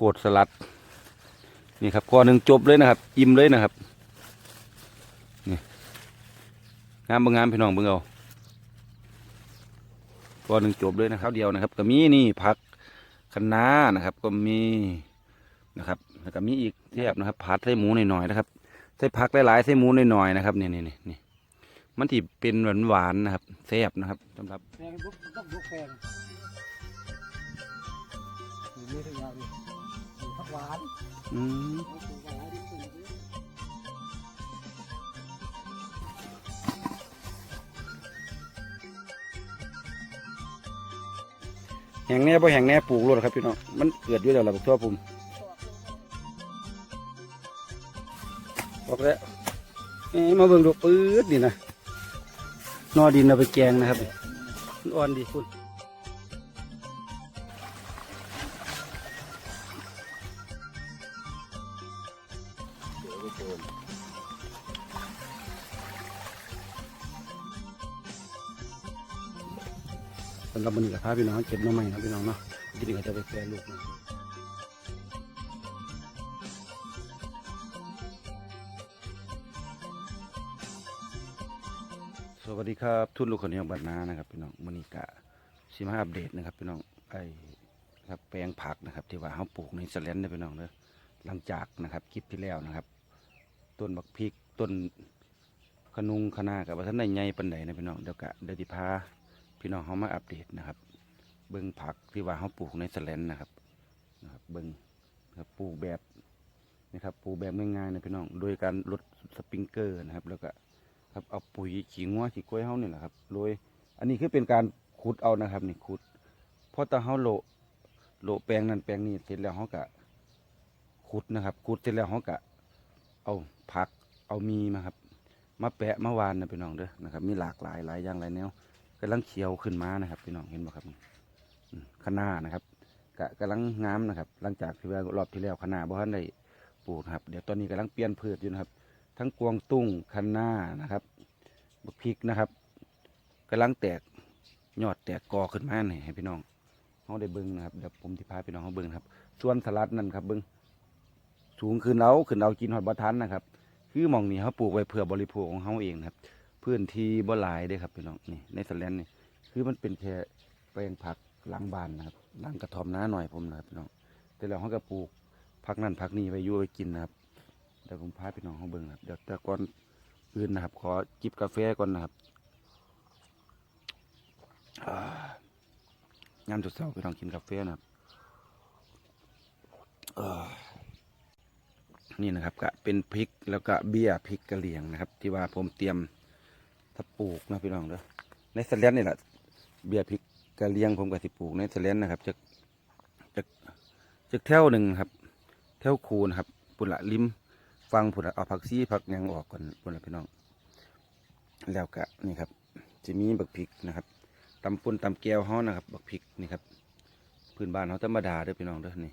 คตรสลัด นี่ครับก้อนหนึ่งจบเลยนะครับ อิ่มเลยนะครับนี่งามบางงามพี่น้องเบิ่งเอาก้อนหนึ่งจบเลยนะครับเดียวนะครับ ก็มีนี่ผักคะน้านะครับ ก็มีนะครับแล้วก็มีอีกเทียบนะครับผัดใส่หมูหน่อยๆนะครับใส่ผักหลายๆใส่หมูหน่อยๆนะครับนี่นี่นี่มันที่เป็นหวานๆนะครับแซ่บนะครับสำหรับแปลงลุกต้องลุกแปลงนี่นี่ทุกอย่าง หวานอืมผักหวานที่สุดเลยแห้งแน่บ่แห้งแน่ปลูกรถครับพี่น้องมันเกิดอยู่แล้วล่ะบักทั่วผมบอกแล้วเอ้มาเบิ่งดูปื๊ดนี่นะนอดินเอาไปแกงนะครับอ่อนดีคุณ มันนี้กับพาพี่น้องเก็บน้องใหม่นะพี่น้องเนาะทีนี้ก็จะไปแปรลูกนะสวัสดีครับ ทุนลูกคนนี้บัดนานะครับพี่น้องมันนี้กะสิมาอัปเดตนะครับพี่น้องไอ้ครับแปลงผักนะครับ ที่ว่าเขาปลูกในสแลนด์นะพี่น้องเนอะหลังจากนะครับคลิปที่แล้วนะครับ ต้นบักพริกต้นขนุงคะนากับว่าท่านในใหญ่ปันใดนะพี่น้องเดี๋ยวกะเดี๋ยวติพา พี่น้องเขามาอัปเดตนะครับ เบิ้งผักที่ว่าเขาปลูกในสแลนนะครับนะครับเบิ้งนะครับปลูกแบบนะครับปลูกแบบง่ายๆนะพี่น้องโดยการลดสปริงเกอร์นะครับ แล้วก็ครับเอาปุ๋ยขี้งัวขี้กล้วยเขาเนี่ยแหละครับโดยอันนี้คือเป็นการขุดเอานะครับนี่ขุดเพราะตาเขาโลโลแปลงนั้นแปลงนี้เสร็จแล้วเขากะขุดนะครับขุดเสร็จแล้วเขากะเอาผักเอามีมาครับ มาแปะมาวานนะพี่น้องเด้อนะครับ มีหลากหลายหลายอย่างหลายแนว กำลังเขียวขึ้นมานะครับพี่น้องเห็นบ่ครับอืมคะน้านะครับกะกำลังงามนะครับ หลังจากที่ว่ารอบที่แล้วคะน้าบ่ทันได้ปลูกครับ เดี๋ยวตอนนี้กำลังเปลี่ยนพืชอยู่นะครับ ทั้งกวางตุ้งคะน้านะครับบักพริกนะครับกำลังแตกยอดแตกกอขึ้นมาเนี่ยให้พี่น้องเขาได้เบิ้งนะครับเดี๋ยวผมที่พาพี่น้องเขาเบิ้งครับ ส่วนสลัดนั่นครับเบิ้งสูงขึ้นเอาขึ้นเอากินหอดบัทันนะครับ คือมองนี้เขาปลูกไว้เพื่อบริโภคของเขาเองครับ พื้นที่บ่หลายเด้ครับพี่น้องนี่ในสแลนนี่คือมันเป็นแค่แปลงผักหลังบ้านนะครับหลังกระท่อมน้าหน่อยผมนะครับพี่น้องแต่แล้วเขาก็ปลูกพักนั่นพักนี้ไว้อยู่ไว้กินนะครับเดี๋ยวผมพาพี่น้องเขาเบิ่งนะครับเดี๋ยวแต่ก่อนอื่นนะครับ ขอจิบกาแฟก่อนนะครับอ่ามจุดเช้าพี่น้องกินกาแฟนะครับอ่านี่นะครับก็เป็นพริกแล้วก็เบี้ยพริกกระเหรี่ยงนะครับ ที่ว่าผมเตรียม ถ้าปลูกนะพี่น้องเด้อในสแลนนี่แหละเบี้ยพริกกะเลี้ยงผมกับสิปลูกในเซเลนนะครับจะจะจะแถวหนึ่งครับแถวคูนะครับปุ่นละริมฟังปุ่นละเอาผักซีผักยังออกก่อนปุ่นละพี่น้อง แล้วก็นี่ครับจะมีบักพริกนะครับตำปุ่นตำแก้วเขานะครับ บักพริกนี่ครับพื้นบ้านเขาธรรมดาเด้อพี่น้องเด้อนี่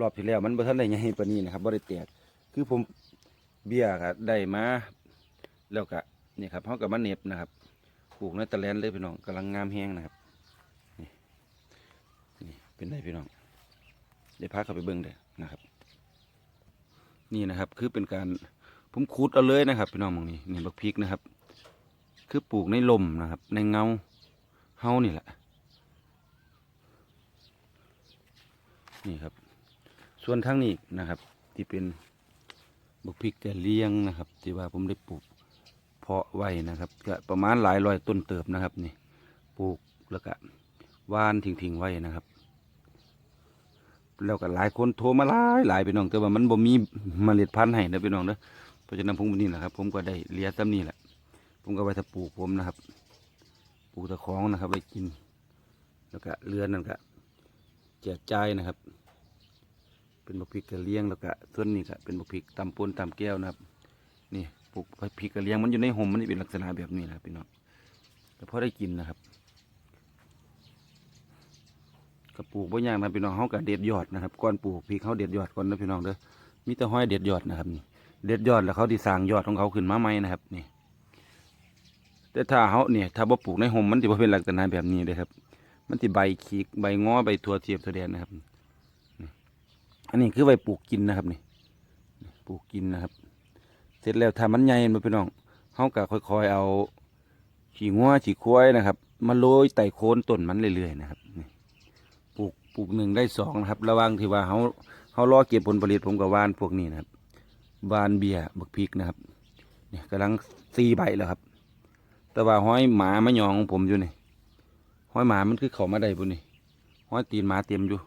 รอบที่แล้วมันบ่ทันได้ใหญ่ปานนี้นะครับบ่ได้แตกคือผมเบี้ยก็ได้มาแล้วก็ นี่ครับเขากับมาเน็บนะครับปลูกในตะแลนเลยพี่น้องกำลังงามแห้งนะครับนี่เป็นไรพี่น้องได้พาเข้าไปเบิ้งเด้นะครับ นี่นะครับคือเป็นการผมคูดเอาเลยนะครับ พี่น้องมองนี่นี่บักพริกนะครับ คือปลูกในลมนะครับ ในเงาเฮานี่แหละนี่ครับ ส่วนทางนี้นะครับ ที่เป็นบักพริกแต่เลี้ยงนะครับ ที่ว่าผมได้ปลูก เพาะไว้นะครับ ก็ประมาณหลายร้อยต้นเติบนะครับนี่ปลูกแล้วก็ว่านทิ้งๆไว้นะครับ แล้วก็หลายคนโทรมาหลายหลายพี่น้องแต่ว่ามันบ่มีเมล็ดพันธุ์ให้นะพี่น้องเด้อเพราะฉะนั้นผมนี่แหละครับ ผมก็ได้เลี้ยซ้ำนี่แหละ ผมก็ไว้ถ้าปลูกผมนะครับ ปลูกตะของนะครับไว้กิน แล้วก็เรือนนั่นก็แจกจ่ายนะครับ เป็นบักพริกกระเลี้ยงแล้วก็ส่วนนี้ก็เป็นบักพริกตำปนตำแก้วนะครับ นี่ ปลูกพริกกระเลี้ยงมันอยู่ในห่มมันนี่เป็นลักษณะแบบนี้นะครับพี่น้องแต่พอได้กินนะครับก็ปลูกบ่ยากนะพี่น้องเขาก็เด็ดยอดนะครับก่อนปลูกพริกเขาเด็ดยอดก่อนนะพี่น้องเด้อมีแต่ห้อยเด็ดยอดนะครับนี่เด็ดยอดแล้วเขาดีสร้างยอดของเขาขึ้นมาใหม่นะครับนี่ แต่ถ้าเขาเนี่ยถ้าบ่ปลูกในห่มมันจะเป็นลักษณะแบบนี้เลยครับ มันจะใบขีกใบง้อใบถั่วเทียมแสดงนะครับอันนี้คือไว้ปลูกกินนะครับนี่ปลูกกินนะครับ เสร็จแล้วถ้ามันใหญ่มาพี่น้องเขาก็ค่อยๆเอาขี้งัวขี้ควายนะครับมาโรยไต่โคนต้นมันเรื่อยๆนะครับปลูกปลูกหนึ่งได้สองนะครับ ระว่างที่ว่าเขาเขารอเก็บผลผลิตผมกับวานพวกนี้นะครับวานเบียร์บักพริกนะครับเนี่ยกำลังซีใบแล้วครับ แต่ว่าห้อยหมามายองของผมอยู่นี่ห้อยหมามันคือเขามาได้บุนี่ห้อยตีนหมาเต็มอยู่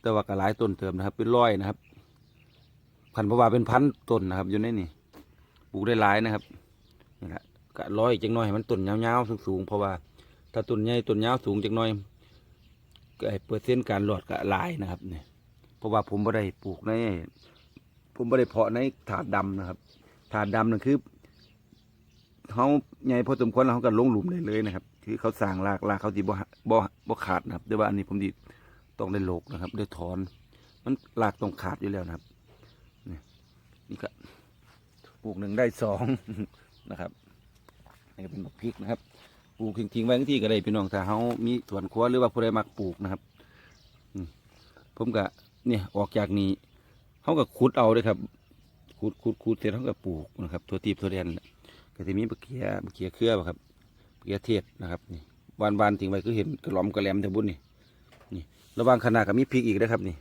แต่ว่าก็หลายต้นเติมนะครับ เป็นร้อยนะครับ พันธุ์เพราว่าเป็นพันธุ์ต้นนะครับอยู่ในนี่ปลูกได้หลายนะครับนี่แหละก็ร้อยจังน้อยให้มันต้นยาวๆสูงๆเพราะว่า ถ้าต้นใหญ่ต้นยาวสูงจังน้อยก็เปอร์เซ็นต์การหลอดก็หลายนะครับเนี่ยเพราะว่าผมไม่ได้ปลูกในผมไม่ได้เพาะในถาดดำนะครับถาดดำนั่นคือเขาใหญ่พอสมควรแล้วเขาก็ลงหลุมได้เลยนะครับ คือเขาสร้างรากรากเขาที่บ่บ่บ่ขาดนะครับแต่ว่าอันนี้ผมดีต้องได้โลกนะครับได้ถอน มันรากต้องขาดอยู่แล้วนะครับ นี่ก็ปลูกหนึ่งได้สองนะครับนี่ก็เป็นบักพริกนะครับปลูกทิ้งๆไว้ที่ก็ได้พี่น้องถ้าเขามีสวนครัวหรือว่าผู้ใดมักปลูกนะครับอผมก็เนี่ยออกจากนี้เขาก็ขุดเอาเลยครับขุดขุดขุดเสร็จเขาก็ปลูกนะครับตัวตีบตัวเรียนแหละก็จะมีบักเขียบักเขียเครือบครับบักเขียเทศนะครับนี่วานวานๆทิ้งไว้ก็เห็นกระหล่อมกระแหลมแต่บุญนี่นี่ระหว่างขนาดกับมีพริกอีกนะครับนี่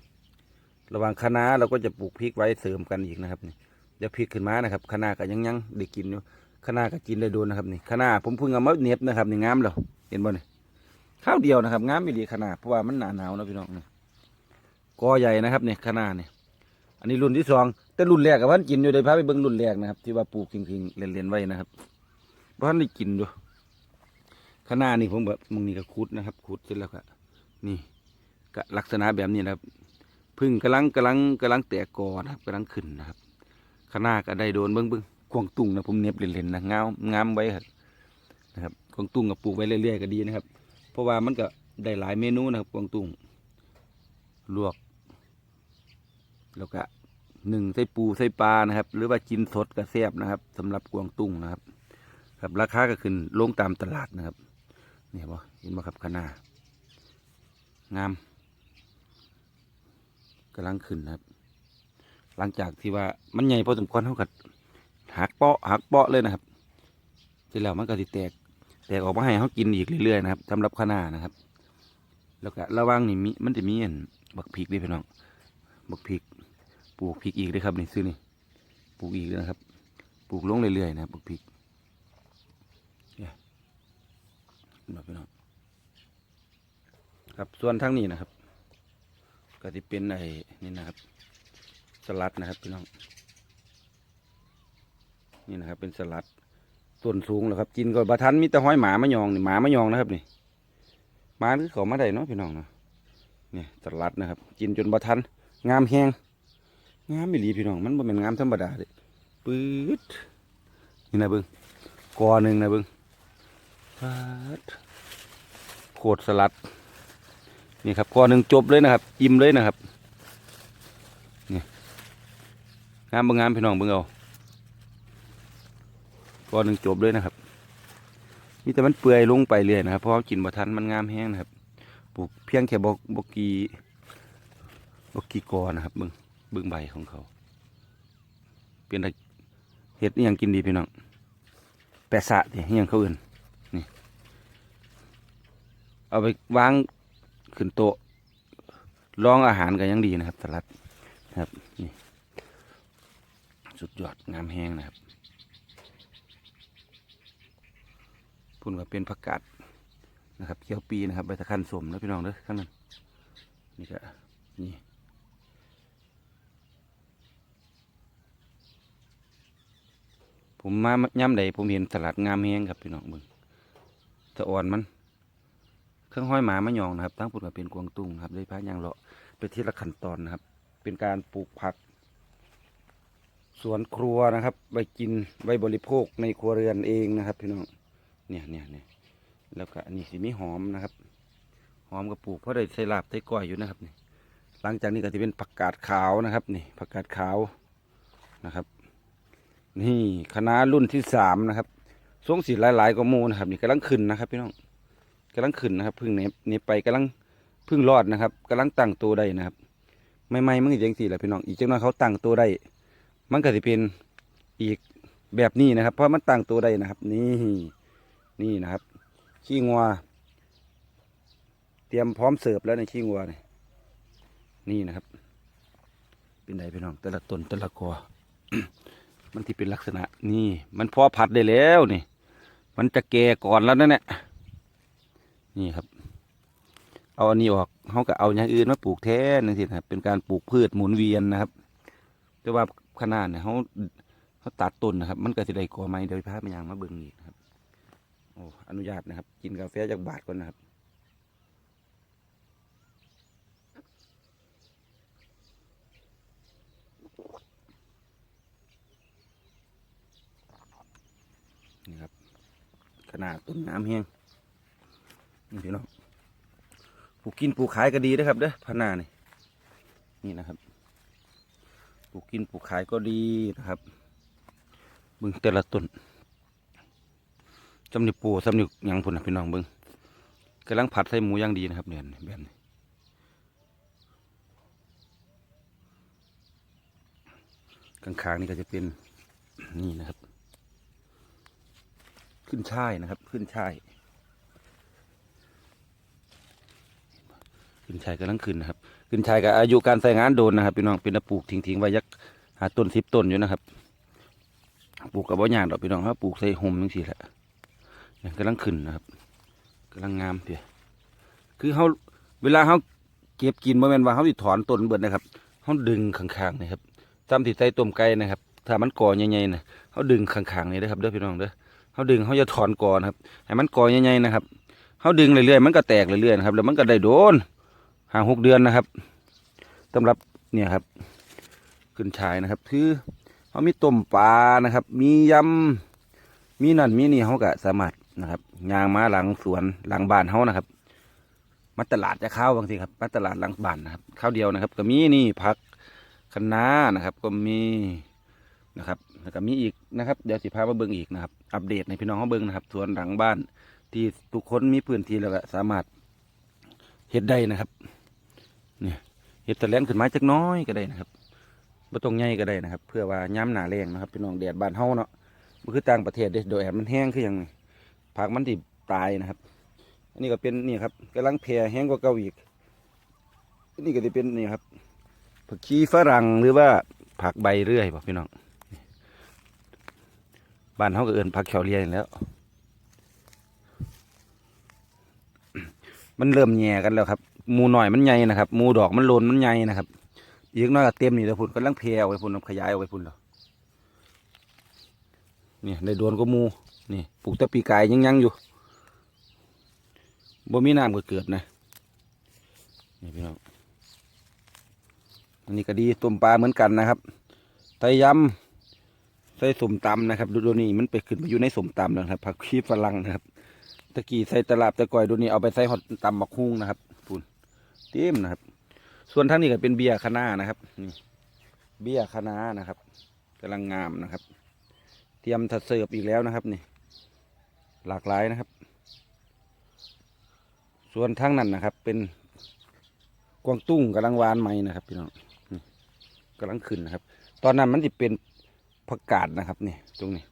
ระหว่างคะน้าเราก็จะปลูกพริกไว้เสริมกันอีกนะครับนี่เดี๋ยวพริกขึ้นมานะครับคะน้าก็ยังยังได้กินอยู่คะน้าก็กินได้โดนนะครับนี่คะน้าผมเพิ่งเอามาเน็บนะครับนี่งามแล้วเห็นบ่นี่ข้าวเดียวนะครับงามไม่ดีคน้าเพราะว่ามันหนาหนาวนะพี่น้องนี่กอใหญ่นะครับนี่คะน้านี่อันนี้รุ่นที่สองแต่รุ่นแรกกับพันกินอยู่เลยพาไปเบิ่งรุ่นแรกนะครับ ที่ว่าปลูกทิ้งๆเล่นๆไว้นะครับพันได้กินอยู่คะน้านี่ผมแบบมึงนี่ก็ขุดนะครับขุดเสร็จแล้วก็นี่ก็ลักษณะแบบนี้นะครับ พึ่งกำลังกำลังกำลังแตกกอนะครับกำลังขึ้นนะครับขางหน้าก็ได้โดนเบิ้งเบิ้งกวางตุ้งนะผมเน็บเล่นๆนะงามงามไว้ครับนะครับกวางตุ้งกับปลูกไว้เรื่อยๆก็ดีนะครับ เพราะว่ามันก็ได้หลายเมนูนะครับกวางตุ้งลวก แล้วก็หนึ่งใส่ปูใส่ปลานะครับ หรือว่ากินสดก็แซ่บนะครับสำหรับกวางตุ้งนะครับ ครับราคาก็ขึ้นลงตามตลาดนะครับนี่บ่เห็นบ่ครับขางหน้างาม กำลังขึ้นนะครับ หลังจากที่ว่ามันใหญ่พอสมควรเท่ากับหักเปาะหักเปาะเลยนะครับเสร็จแล้วมันก็สิแตก แตกออกมาให้เขากินอีกเรื่อยๆนะครับสำหรับข้าหน้านะครับ แล้วก็ระว่างนี่มีมันจะมีอันบักพริกด้วยพี่น้องบักพริกปลูกพริกอีกด้วยครับนี่ซื้อนี่ปลูกอีกนะครับ ปลูกลงเรื่อยๆนะครับบักพริกเนี่ยพี่น้องครับส่วนทั้งนี้นะครับ ก็จะเป็นไอ้นี่นะครับ สลัดนะครับพี่น้อง นี่นะครับ เป็นสลัดต้นสูงแล้วครับกินก่อนบะทันมีแต่ห้อยหมามะยองนี่หมามะยองนะครับนี่หมาคือเขามาได้เนาะพี่น้องเนาะนี่สลัดนะครับ กินจนบะทัน งามแหงงามไม่หลีพี่น้องมันเป็นงามธรรมดาเด้ปื๊ดนี่นะเบิ้งกอหนึ่งนะเบิ้งป๊าดโคตรสลัด นี่ครับก้อนหนึ่งจบเลยนะครับ อิ่มเลยนะครับนี่งามบางงามพี่น้องเบิ่งเอาก้อนหนึ่งจบเลยนะครับนี่แต่มันเปื่อยลงไปเรื่อยนะครับเพราะกินบ่ทันมันงามแห้งนะครับปลูกเพียงแค่บกบกีบกีกอนะครับเบิ่งเบิ่งใบของเขา เป็นอะไรเห็ดนี่ยังกินดีพี่น้องแปะสะเนี่ยยังเขาอื่นนี่เอาไปวาง ขึ้นโต๊ะรองอาหารกันยังดีนะครับสลัดนะครับนี่สุดยอดงามแห้งนะครับพุ่นก็เป็นผักกาดนะครับเขียวปีนะครับใบตะคันสมนะพี่น้องเด้อข้างนั้นนี่ก็นี่ผมมาย่ำใดผมเห็นสลัดงามแห้งครับพี่น้องมึงจะอ่อนมัน เครื่องห้อยหมามะยองนะครับทั้งปุ่นกับเป็นกวางตุ้งครับได้พายางเลาะไปทีละขั้นตอนนะครับ เป็นการปลูกผัก สวนครัวนะครับไว้กินไว้บริโภคในครัวเรือนเองนะครับพี่น้องเนี่ยเนี่ยเนี่ยแล้วก็อันนี้สิมีหอมนะครับ หอมก็ปลูกเพราะได้ใส่ลาบใส่ก้อยอยู่นะครับนี่หลังจากนี้ก็จะเป็นผักกาดขาวนะครับนี่ผักกาดขาวนะครับ นี่คณะรุ่นที่สามนะครับทรงสีหลาย ๆกว่าหมูนะครับ นี่กำลังขึ้นนะครับพี่น้อง กำลังขึ้นนะครับพึ่งเนบเนบไปกำลังพึ่งรอดนะครับกำลังตั้งตัวได้นะครับไม่ไม่มันก็จังสี่แหละพี่น้องอีกจังนั้นเขาตั้งตัวได้ มันก็จะเป็นอีกแบบนี้นะครับ เพราะมันตั้งตัวได้นะครับ นี่นี่นะครับ ขี้งัวเตรียมพร้อมเสิร์ฟแล้วในขี้งัวนี่นี่นะครับ เป็นไงพี่น้องแต่ละตนแต่ละกอมันที่เป็นลักษณะนี่ มันพอผัดได้แล้วนี่ มันจะแก่ก่อนแล้วนั่นแหละ นี่ครับ เอาอันนี้ออกเขาก็เอาอย่างอื่นมาปลูกแทนนั่นสินะครับเป็นการปลูกพืชหมุนเวียนนะครับ แต่ว่าขนาดเนี่ยเขาเขาตัดต้นนะครับ มันก็จะได้กอไม้เดี๋ยวพาไปยางมาเบิ่งอีกนครับโอ้อนุญาตนะครับ กินกาแฟจากบาทก่อนนะครับนี่ครับขนาดต้นน้ำแห้ง นี่พี่น้องปลูกกินปลูกขายก็ดีนะครับเด้อพนานี่นี่นะครับปลูกกินปลูกขายก็ดีนะครับเบึงแต่ละต้นจำนิปูสำนิหยังพุ่นนะพี่น้องเบึงกำลังผัดใส่หมูย่างดีนะครับเนี่ยแบบนี้ข้างๆนี่ก็จะเป็นนี่นะครับ ขึ้นช่ายนะครับ ขึ้นช่าย ขึ้นชายกำลังขึ้นนะครับขึ้นชายกับอายุการใส่งานโดนนะครับพี่น้องเป็นปลูกทิ้งๆไว้ยักหาต้นสิบต้นอยู่นะครับ ปลูกกับบ่ยางดอกพี่น้องเขาปลูกใส่ห่มจังสี่แหละนี่ยกำลังขึ้นนะครับกำลังงามเพียคือเขาเวลาเขาเก็บกินบ่แม่นว่าเขาสิถอนต้นเบิดนะครับเขาดึงข้างๆนะครับจำที่ใส่ต้มไก่นะครับ ถ้ามันก่อใหญ่ๆนะเขาดึงข้างๆนี่นะครับเด้อพี่น้องเด้อเขาดึงเขาจะถอนกอนะครับให้มันกอใหญ่ๆนะครับเขาดึงเรื่อยๆมันก็แตกเรื่อยๆนะครับแล้วมันก็ได้โดน ห่างหกเดือนนะครับสำหรับเนี่ยครับขึ้นชายนะครับ คือเขามีต้มปลานะครับ มียำมีนั่นมีนี่เขาก็สามารถนะครับยางมาหลังสวนหลังบ้านเขานะครับมาตลาดจะเข้าบางทีครับมาตลาดหลังบ้านนะครับข้าวเดียวนะครับ ก็มีนี่ผักคะน้านะครับ ก็มีนะครับแล้วก็มีอีกนะครับเดี๋ยวสิพามาเบิ่งอีกนะครับ อัปเดตในพี่น้องเขาเบิ่งนะครับสวนหลังบ้าน ที่ทุกคนมีพื้นที่แล้วก็สามารถเฮ็ดได้นะครับ เนี่ยเฮ็ดตะแลนขึ้นมาจักน้อยก็ได้นะครับบ่ต้องใหญ่ก็ได้นะครับ เพื่อว่าย้ำหนาแรงนะครับพี่น้องแดดบ้านเฮาเนาะมันคือต่างประเทศเด้โดยแอดมันแห้งคือหยังผักมันที่ตายนะครับ อันนี้ก็เป็นนี่ครับกำลังแผ่แห้งกว่าเก่าอีกอันนี้ก็จะเป็นนี่ครับผักชีฝรั่งหรือว่าผักใบเรื่อยบ่พี่น้องบ้านเขาก็เอินพักแขวเรียนแล้ว มันเริ่มแย่กันแล้วครับ มูหน่อยมันใหญ่นะครับหมูดอกมันโลนมันใหญ่นะครับอีกน้อยก็เต็มนี่แล้วพุ่นก็ลังเพลเอาไว้พุ่นขยายเอาไว้พุ่นแล้วนี่ได้โดนก็มูนี่ปลูกตะปีกายยังยังอยู่บ่มีน้ำก็เกิดนะนี่พี่น้องอันนี้ก็ดีต้มปลาเหมือนกันนะครับไตยำใส่สมตำนะครับดูดูนี่มันไปขึ้นไปอยู่ในสมตำแล้วนะครับผักชีฝรั่งนะครับตะกี้ใส่ตลาบตะกอยดูนี่เอาไปใส่หอดตำบักฮุ้งนะครับ เต็มนะครับ ส่วนทั้งนี้ก็เป็นเบียร์คณานะครับนี่เบียร์คณานะครับกำลังงามนะครับ เตรียมถัดเสิร์ฟอีกแล้วนะครับนี่ หลากหลายนะครับ ส่วนทั้งนั้นนะครับ เป็นกวางตุ้งกำลังวานใหม่นะครับพี่น้องนี่กำลังขึ้นนะครับ ตอนนั้นมันจะเป็นผักกาดนะครับนี่ตรงนี้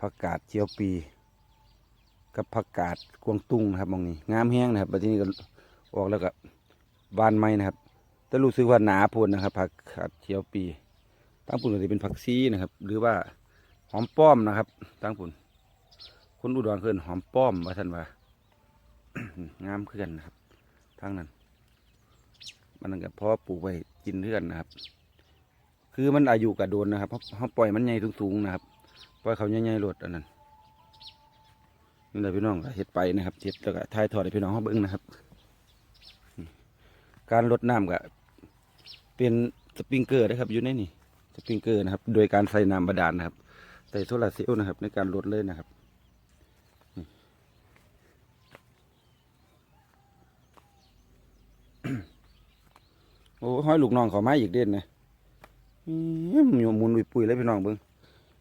ผักกาดเจียวปี กับผักกาดกวงตุ้งนะครับมองนี้งามแห้งนะครับบัดนี้ก็ออกแล้วก็บานไม้นะครับ แต่รู้สึกว่าหนาโพนนะครับผักกาดเจียวปีตั้งปุ่นก็จะเป็นผักซีนะครับ หรือว่าหอมป้อมนะครับตั้งปุ่นคนอุดรเคินหอมป้อมว่าท่านว่างามขึ้นนะครับทั้งนั้นมันนั่นก็เพราะปลูกไว้กินเพื่อนนะครับ คือมันอายุกระโดนนะครับเพราะเขาปล่อยมันใหญ่สูงๆนะครับ ปล่อยเขาใหญ่ๆรดอันนั้น นี่แหละพี่น้องเฮ็ดไปนะครับเฮ็ดแล้วก็ทายทอดให้พี่น้องเขาเบิ่งนะครับ การลดน้ำก็เป็นสปริงเกอร์นะครับอยู่ในนี่สปริงเกอร์นะครับ โดยการใส่น้ำบาดาลนะครับใส่โซลาร์เซลล์นะครับ ในการลดเลยนะครับโอ้ห้อยลูกน้องเขามาอีกเด่นนะมอยู่หมุนอุยปุยเลยพี่น้องเบิ้ง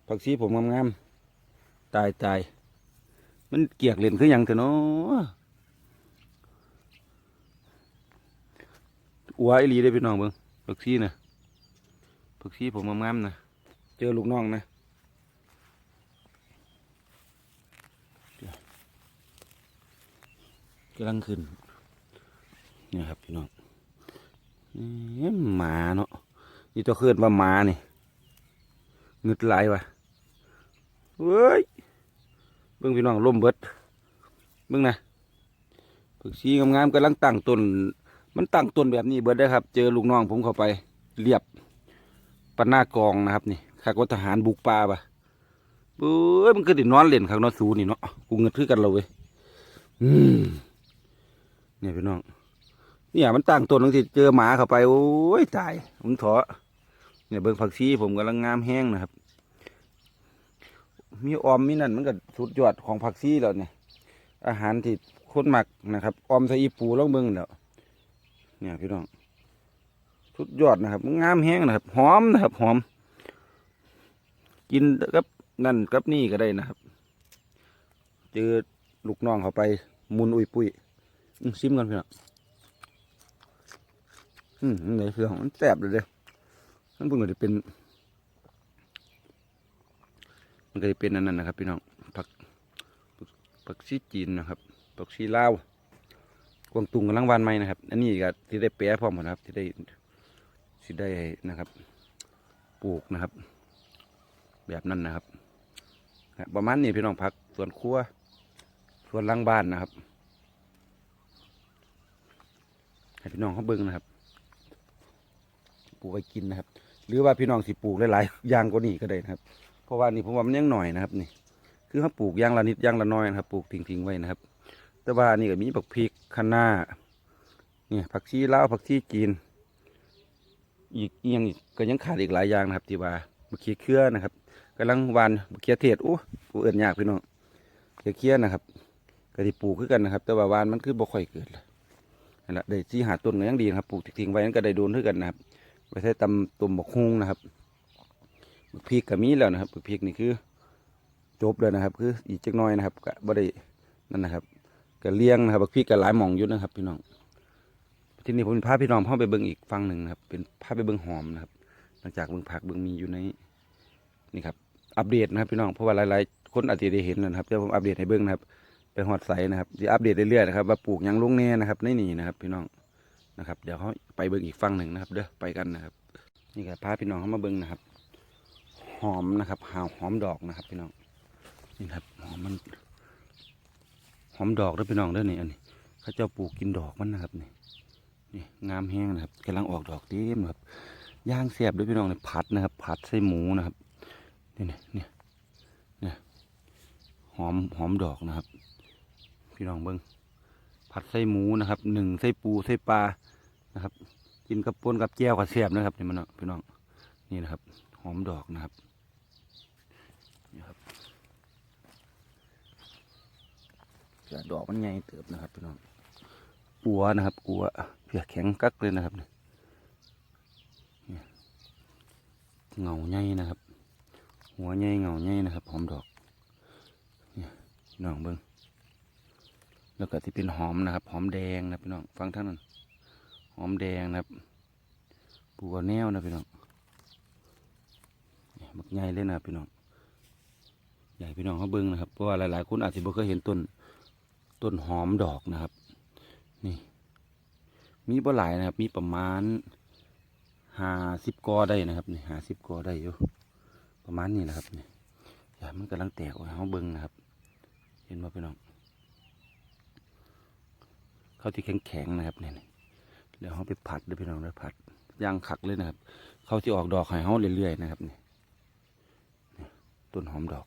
ผักชีผมงามๆตายตาย มันเกียกเล่นคือหยังเถอะเนาะอัวไอหลีได้พี่น้องเบิ่งผักชีนะผักชีผมงามๆนะเจอลูกน้องนะกำลังขึ้นเนี่ยครับพี่น้องนี่หมาเนาะนี่ตัวเคลื่อนว่าหมานี่เงึดไหลวะเว้ย บิ่งพี่น้องล่มเบิดเบิ่งนะผักชีงามๆกำลังตั้งต้น มันตั้งต้นแบบนี้เบิดได้ครับ เจอลูกน้องผมเข้าไปเรียบปนหน้ากองนะครับนี่ข้ากว่าทหารบุกป่าปะเบ้ยมันก็ตินอนเล่นข้างนอกสูนี่เนาะกูเงินคือกันเราเว้ยอืมเนี่ยพี่น้องเนี่ยมันตั้งต้นบางทีเจอหมาเข้าไปโอ้ยตายผมถอเนี่ยเบิ่งผักชีผมกำลังงามแห้งนะครับ มีออมมีนั่นมันก็สุดยอดของผักชีแล้วเนี่ยอาหารที่คนหมักนะครับ ออมใส่อีปูลองเบิ่งแล้วเนี่ยพี่น้องสุดยอดนะครับงามแห้งนะครับ หอมนะครับ หอม กินกับนั่นกับนี่ก็ได้นะครับ เจอลูกน้องเขาไปมุนอุยปุยซิมกันพี่น้องอืมไหนคือของมันแสบเลยเด้อมันเพิ่งจะเป็น มันก็จะเป็นอันนั้นนะครับ พี่น้องผักผักชีจีนนะครับผักชีลาวกวางตุงกำลังวานไม้นะครับ อันนี้ก็ที่ได้แปะพร้อมนะครับ ที่ได้ที่ได้นะครับ ปลูกนะครับ แบบนั้นนะครับประมาณนี้พี่น้องพักส่วนครัวส่วนล่างบ้านนะครับให้พี่น้องเขาเบิ่งนะครับ ปลูกไว้กินนะครับ หรือว่าพี่น้องสิปลูกหลายๆอย่างกว่านี้ก็ได้นะครับ เพราะว่านี่ผมว่ามันยังหน่อยนะครับนี่ คือเขาปลูกยางละนิดยางละน้อยนะครับ ปลูกทิ้งๆไว้นะครับ แต่ว่านี่ก็มีผักพริกคะน้าเนี่ยผักชีลาวผักชีจีน อีกอหยังอีกก็ยังขาดอีกหลายอย่างนะครับที่ว่ามะเขือเครือนะครับกำลังวานมะเขือเทศโอ้ผู้เอื่นยากพี่น้องเขือเคียนะครับก็ที่ปลูกคือกันนะครับ แต่ว่าวานมันคือบ่ค่อยเกิดนั่นแหละได้ที่หาต้นก็ยังดีนะครับปลูกทิ้งๆไว้นั่นก็ได้โดนคือกันนะครับไว้ใช้ตำตุ่มบกฮุงนะครับ บักพริกก็มีแล้วนะครับบักพริกนี่คือจบเลยนะครับ คืออีกจักน้อยนะครับก็บ่ได้นั่นนะครับก็เลี้ยงนะครับบักพริกก็หลายหม่องอยู่นะครับ พี่น้องที่นี่ผมเป็นพาพี่น้องเข้าไปเบิ่งอีกฟังหนึ่งนะครับ เป็นพาไปเบิ่งหอมนะครับ หลังจากเบิ่งผักเบิ่งมีอยู่ในนี่ครับอัปเดตนะครับพี่น้องเพราะว่าหลายๆคนอาจจะได้เห็นแล้วนะครับเดี๋ยวผมอัปเดตให้เบิ่งนะครับไปหอดใสนะครับจะอัปเดตเรื่อยๆนะครับว่าปลูกยังลงแน่นะครับในนี่นะครับ พี่น้องนะครับ เดี๋ยวเขาไปเบิ่งอีกฟังหนึ่งนะครับ เด้อไปกันนะครับ นี่ครับพาพี่น้องเข้ามาเบิ่งนะครับ หอมนะครับหาวหอมดอกนะครับพี่น้องนี่ครับหอมมันหอมดอกเด้อพี่น้องด้อนี่อันนี้เขาเจ้าปลูกกินดอกมันนะครับนี่นี่งามแห้งนะครับกำลังออกดอกเต็มนะครับย่างเสียบด้วยพี่น้องเลยผัดนะครับ ผัดใส่หมูนะครับนี่นี่เนี่ยเนี่ยหอมหอมดอกนะครับ พี่น้องเบิ้งผัดใส่หมูนะครับหนึ่งใส่ปูใส่ปลานะครับ กินกับปนกับแก้วกับเสียบนะครับนี่มันเนาะพี่น้องนี่นะครับ หอมดอกนะครับนี่ครับจะ ดอกมันใหญ่เติบนะครับพี่น้องกัวนะครับกัวเพียแข็งกักเลยนะครับเนี่ยเงาใหญ่นะครับ หัวใหญ่เงาใหญ่นะครับหอมดอกเนี่ยพี่น้องเบิ้งแล้วก็ที่เป็นหอมนะครับ หอมแดงนะพี่น้องฟังทั้งนั้นหอมแดงนะครับปัวแนวนะพี่น้องเนี่ยมักใหญ่เลยนะพี่น้องใหญ่พี่น้องเขาเบิ้งนะครับเพราะว่าหลายๆคนอาจจะบ่เคยเห็นต้น ต้นหอมดอกนะครับ นี่ มีบ่หลายนะครับ มีประมาณห้าสิบกอได้นะครับนี่ห้าสิบกอได้อยู่ประมาณนี้นะครับนี่ยามันกำลังแตกออกให้เขาเบิ้งนะครับ เห็นว่าพี่น้องเขาที่แข็งแข็งนะครับเนี่ยเดี๋ยวเขาไปผัดเด้วยพี่น้องเลยผัดย่างขักเลยนะครับ เขาที่ออกดอกให้เขาเรื่อยๆนะครับนี่ต้นหอมดอก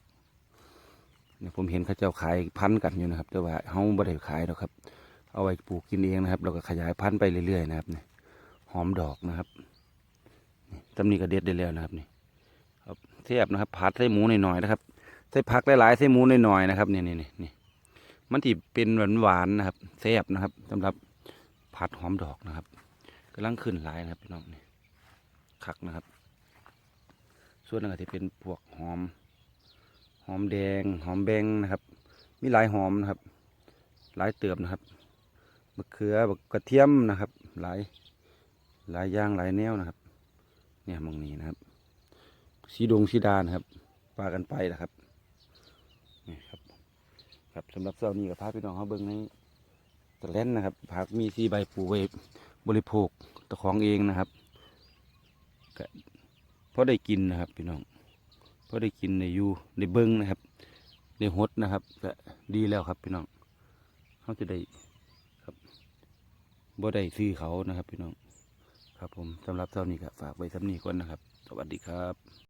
เนี่ยผมเห็นเขาเจ้าขายพันกันอยู่นะครับ แต่ว่าเขาไม่ได้ขายหรอกครับ เอาไว้ปลูกกินเองนะครับ เราก็ขยายพันธุ์ไปเรื่อยๆนะครับนี่หอมดอกนะครับตำนี้ก็เด็ดได้แล้วนะครับนี่ครับเทียบนะครับผัดใส่หมูหน่อยๆนะครับใส่ผักหลายๆใส่หมูหน่อยๆนะครับนี่นี่นี่นี่มันที่เป็นหวานๆนะครับแซ่บนะครับสำหรับผัดหอมดอกนะครับกำลังขึ้นหลายนะครับพี่น้องนี่คักนะครับ ส่วนนึงก็จะเป็นพวกหอม อมแดงหอมแบงนะครับ มีหลายหอมนะครับ หลายเติบนะครับมะเขือบักกระเทียมนะครับ หลายหลายย่างหลายแนวนะครับ เนี่ยมองนี้นะครับ สีดงสีดานะครับปากันไปนะครับนี่ครับครับสำหรับเช้านี้กับพาพี่น้องเขาเบิ่งในตะแลนนะครับผักมีสีใบปูไว้บริโภคตะของเองนะครับก็พอได้กินนะครับพี่น้อง พอได้กินในยูในเบิ้งนะครับในหดนะครับก็ดีแล้วครับพี่น้องเขาจะได้ครับบ่ได้ซื้อเขานะครับพี่น้องครับผมสำหรับเท่านี้ครับฝากไว้สำนีก่อนนะครับ สวัสดีครับ